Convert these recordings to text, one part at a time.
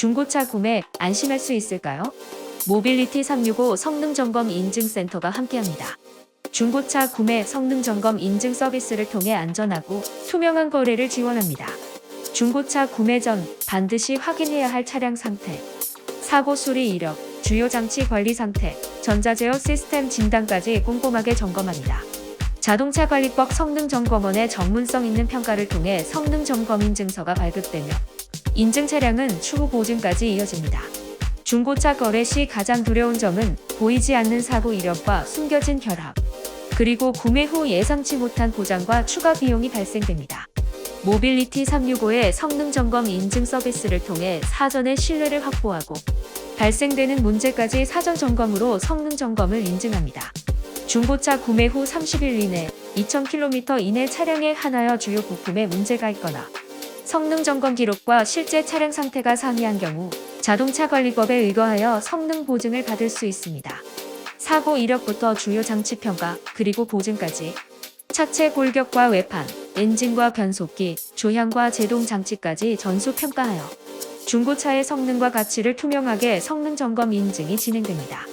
중고차 구매 안심할 수 있을까요? 모빌리티 365 성능 점검 인증 센터가 함께합니다. 중고차 구매 성능 점검 인증 서비스를 통해 안전하고 투명한 거래를 지원합니다. 중고차 구매 전 반드시 확인해야 할 차량 상태, 사고 수리 이력, 주요 장치 관리 상태, 전자제어 시스템 진단까지 꼼꼼하게 점검합니다. 자동차 관리법 성능 점검원의 전문성 있는 평가를 통해 성능 점검 인증서가 발급되며 인증 차량은 추후 보증까지 이어집니다. 중고차 거래 시 가장 두려운 점은 보이지 않는 사고 이력과 숨겨진 결합, 그리고 구매 후 예상치 못한 고장과 추가 비용이 발생됩니다. 모빌리티 365의 성능 점검 인증 서비스를 통해 사전에 신뢰를 확보하고 발생되는 문제까지 사전 점검으로 성능 점검을 인증합니다. 중고차 구매 후 30일 이내 2000km 이내 차량에 하나여 주요 부품에 문제가 있거나 성능 점검 기록과 실제 차량 상태가 상이한 경우 자동차 관리법에 의거하여 성능 보증을 받을 수 있습니다. 사고 이력부터 주요 장치 평가 그리고 보증까지 차체 골격과 외판, 엔진과 변속기, 조향과 제동 장치까지 전수 평가하여 중고차의 성능과 가치를 투명하게 성능 점검 인증이 진행됩니다.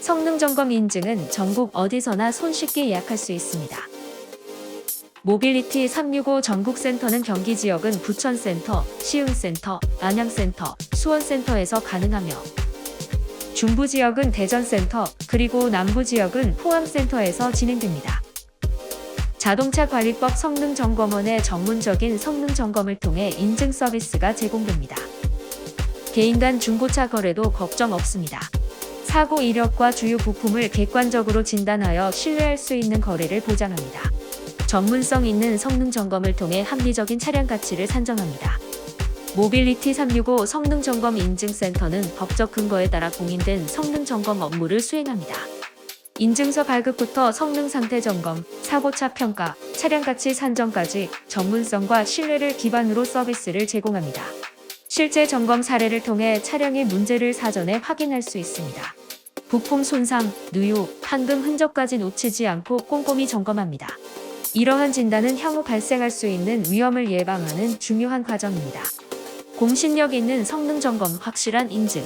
성능 점검 인증은 전국 어디서나 손쉽게 예약할 수 있습니다. 모빌리티 365 전국센터는 경기 지역은 부천센터, 시흥센터, 안양센터, 수원센터에서 가능하며 중부 지역은 대전센터, 그리고 남부 지역은 포항센터에서 진행됩니다. 자동차 관리법 성능 점검원의 전문적인 성능 점검을 통해 인증 서비스가 제공됩니다. 개인 간 중고차 거래도 걱정 없습니다. 사고 이력과 주요 부품을 객관적으로 진단하여 신뢰할 수 있는 거래를 보장합니다. 전문성 있는 성능 점검을 통해 합리적인 차량 가치를 산정합니다. 모빌리티 365 성능 점검 인증센터는 법적 근거에 따라 공인된 성능 점검 업무를 수행합니다. 인증서 발급부터 성능 상태 점검, 사고차 평가, 차량 가치 산정까지 전문성과 신뢰를 기반으로 서비스를 제공합니다. 실제 점검 사례를 통해 차량의 문제를 사전에 확인할 수 있습니다. 부품 손상, 누유, 판금 흔적까지 놓치지 않고 꼼꼼히 점검합니다. 이러한 진단은 향후 발생할 수 있는 위험을 예방하는 중요한 과정입니다. 공신력 있는 성능 점검 확실한 인증.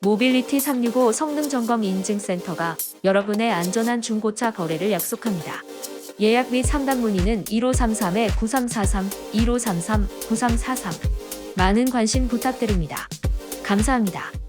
모빌리티 365 성능 점검 인증센터가 여러분의 안전한 중고차 거래를 약속합니다. 예약 및 상담 문의는 1533-9343, 1533-9343. 많은 관심 부탁드립니다. 감사합니다.